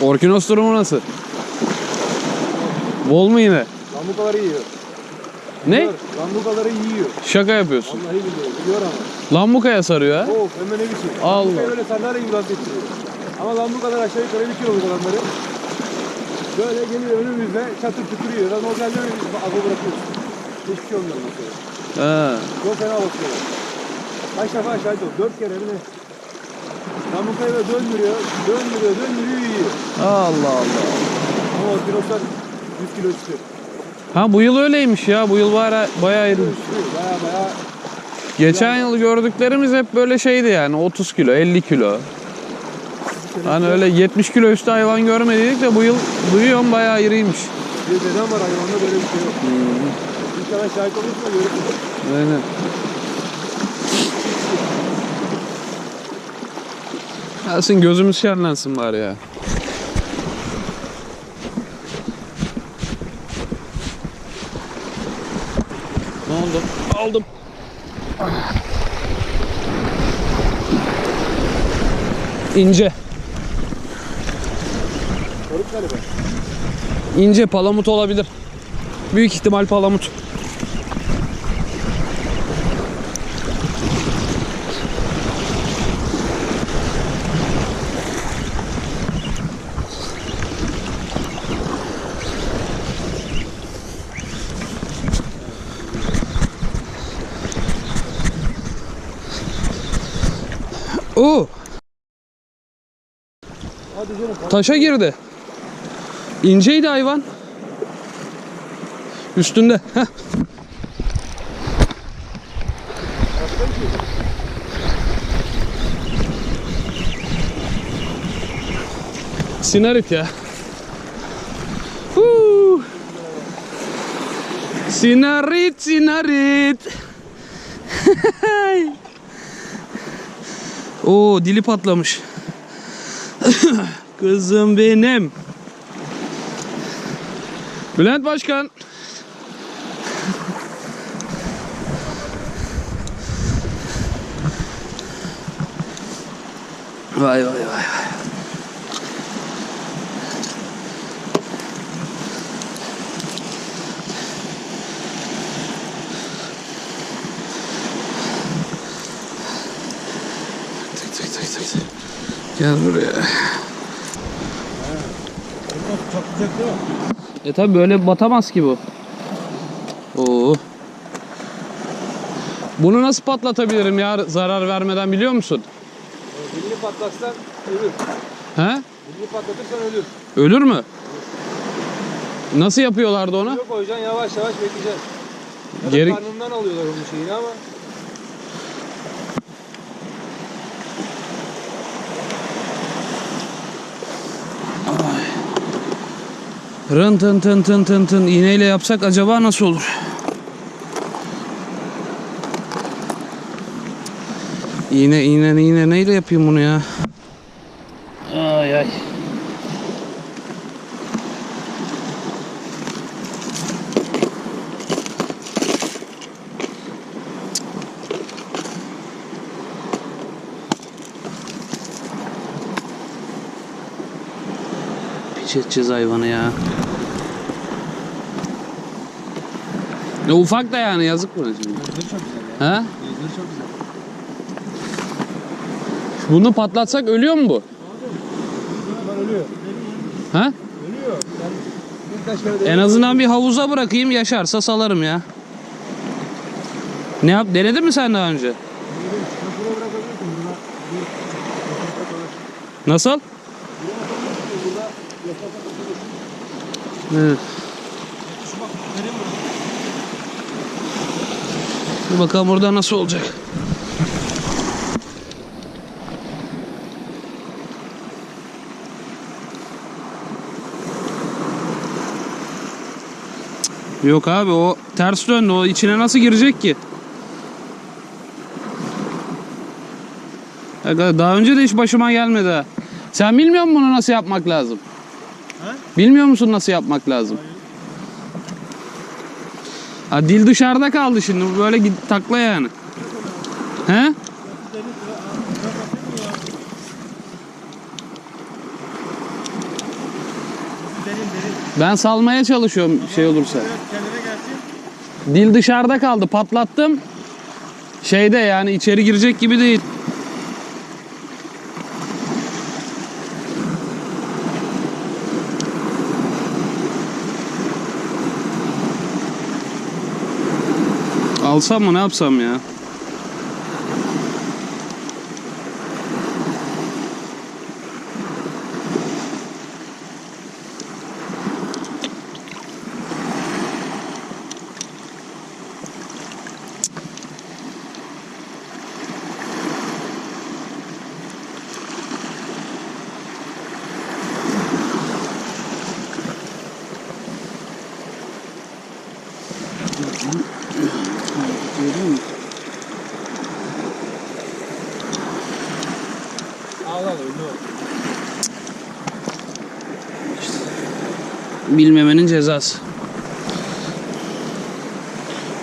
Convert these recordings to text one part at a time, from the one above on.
Orkinos durumu nasıl? Bol mu yine? Lambukaları yiyor. Ne? Yiyor, Lambukaları yiyor. Şaka yapıyorsun. Vallahi biliyor. Yiyor ama. Lambukaya sarıyor ha. Of hemen ne biçim. Allah. Lambukayı böyle sandalye gibi vazgeçiriyor. Ama lambukalar aşağı yukarı bir kiloluk olanları. Böyle geliyor önümüzde çatır tükürüyor. Lan o geldi mi biz agı bırakıyoruz. Hiçbir şey olmuyor mesela. Ha. Çok fena bakıyorlar. Kaç defa şahit oldum. Dört kere mi ne? Lambukayı böyle döndürüyor, döndürüyor, döndürüyor, yiyor. Allah Allah. Ama o kiloslar 100 kilo çıkıyor. Ha bu yıl öyleymiş ya. Bu yıl baya, bayağı iri. Çıkıyor. Baya baya Geçen yıl gördüklerimiz hep böyle şeydi yani 30 kilo, 50 kilo. Hani öyle 70 kilo üstü hayvan görmedik de bu yıl duyuyorum bayağı iriymiş. bir dedem var hayvanda böyle bir şey yok. Hmm. İnşallah şahit olursun da görürsün. Aynen. Gelsin gözümüz şenlensin bari ya. Ne oldu? Aldım. İnce. Koruk galiba. İnce palamut olabilir. Büyük ihtimal palamut. Oo, Hadi canım. taşa girdi. İnceydi hayvan. Üstünde. Heh. Sinarit ya. Huu. Sinarit, sinarit. Oo dili patlamış. Kızım benim. Bülent Başkan. Vay vay vay vay. Gel buraya. E tabi böyle batamaz ki bu. Oo. Bunu nasıl patlatabilirim ya zarar vermeden biliyor musun? Dilini patlatsan ölür. He? Dilini patlatırsan ölür. Ölür mü? Nasıl yapıyorlardı onu? Yok koyacaksın yavaş yavaş bekleyeceksin. Ya Geri- da karnından alıyorlar onun şeyini ama. Rın tın tın tın tın tın iğneyle yapsak acaba nasıl olur? İğne iğne iğne neyle yapayım bunu ya? Ay ay. Piç edeceğiz hayvanı ya. Ne ufak da yani yazık buna şimdi. Gözleri çok güzel ya. Ha? Gözleri çok güzel. Bunu patlatsak ölüyor mu bu? Ölüyor. Ölüyor. Ben de En azından bir havuza bırakayım yaşarsa salarım ya. Ne yap? Denedin mi sen daha önce? Nasıl? Evet. Bir bakalım burada nasıl olacak. Yok abi o ters döndü. O içine nasıl girecek ki? Daha önce de hiç başıma gelmedi ha. Sen bilmiyor musun bunu nasıl yapmak lazım? Bilmiyor musun nasıl yapmak lazım? Ha, dil dışarıda kaldı şimdi. Bu Böyle git, takla yani. He? Ben salmaya çalışıyorum şey olursa. Dil dışarıda kaldı. Patlattım. Şeyde yani içeri girecek gibi değil. Alsam mı ne yapsam ya? Bilmemenin cezası.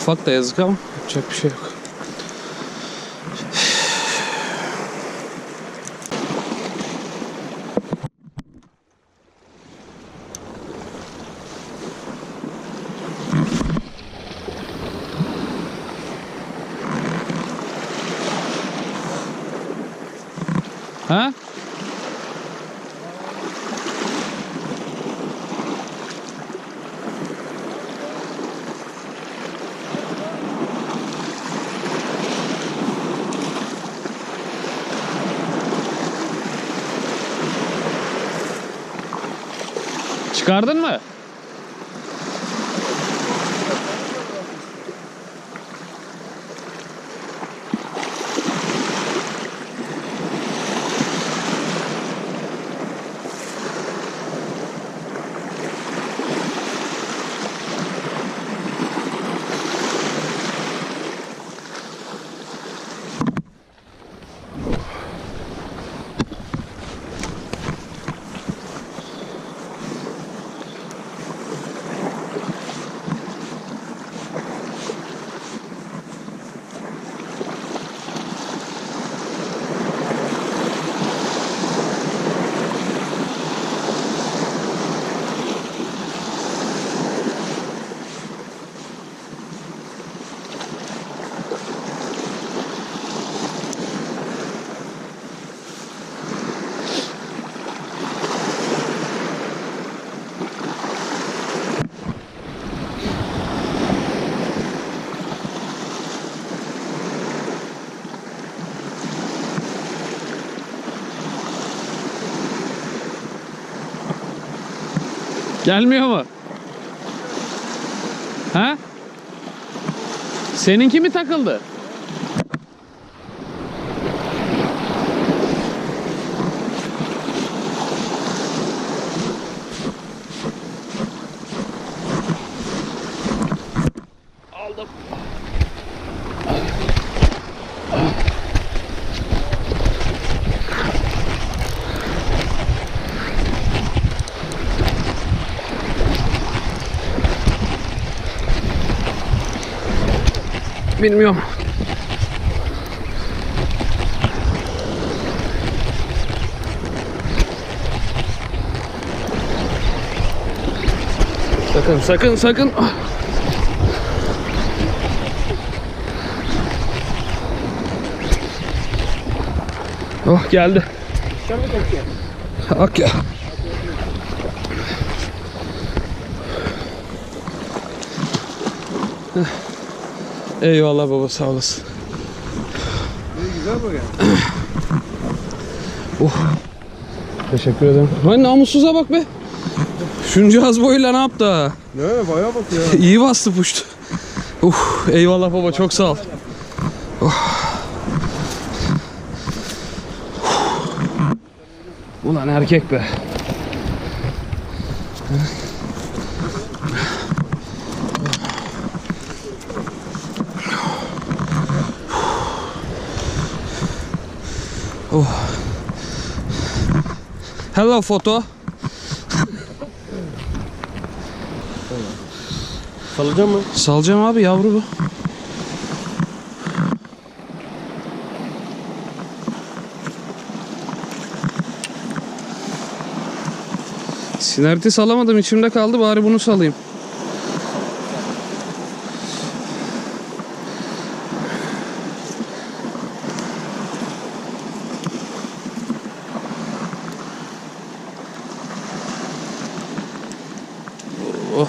Ufak da yazık ama yapacak bir şey yok. Ha? Çıkardın mı? Gelmiyor mu? Ha? Seninki mi takıldı? Bilmiyorum. Sakın sakın sakın. Oh geldi. Ak ya. Eyvallah baba sağ olasın. İyi güzel mi gel? Teşekkür ederim. Hay namussuza bak be. Şunca az boyuyla ne yaptı ha? Ne bayağı bak ya. İyi bastı puştu. Uh, eyvallah baba çok sağ ol. Oh. Ulan erkek be. Oh. Hello photo. Salacağım mı? Salacağım abi yavru bu. Sinerti salamadım içimde kaldı bari bunu salayım. Oh.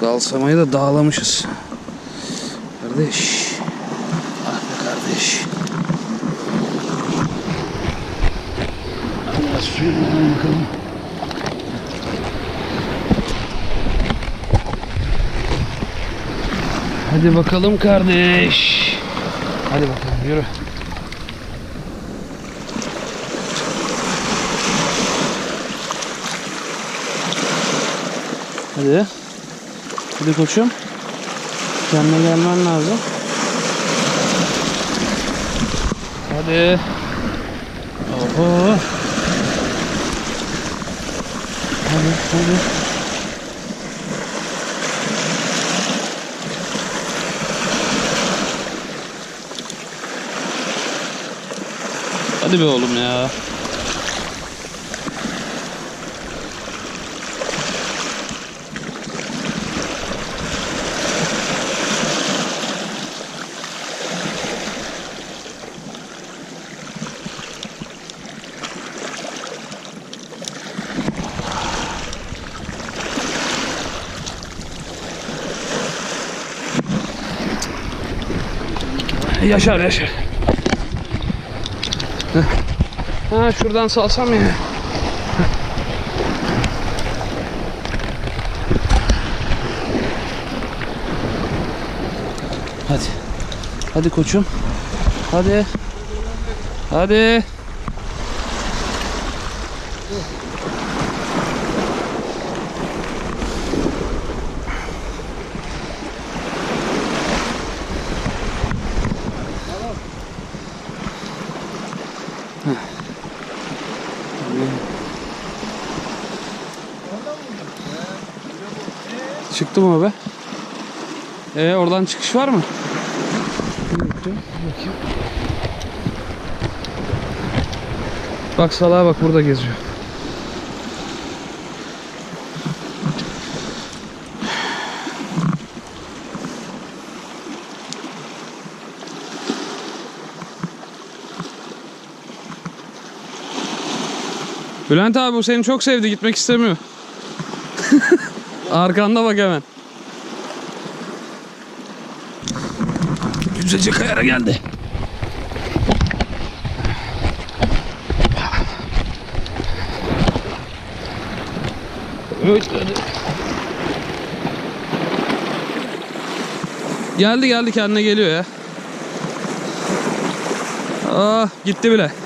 Galsamayı da dağlamışız. Kardeş. Ah be kardeş. Biraz suyundan bakalım. Hadi bakalım kardeş. Hadi bakalım yürü. Hadi. Hadi koçum. Kendine gelmen lazım. Hadi. Oho. Hadi hadi. Hadi be oğlum ya. Yaşar yaşar. Ha şuradan salsam ya. Hadi. Hadi koçum. Hadi. Hadi. Çıktı mı be? Ee, oradan çıkış var mı? Bak salağa bak burada geziyor. Bülent abi bu seni çok sevdi gitmek istemiyor. Arkanda bak hemen. Güzelce kayara geldi. Evet. Geldi geldi kendine geliyor ya. Ah gitti bile.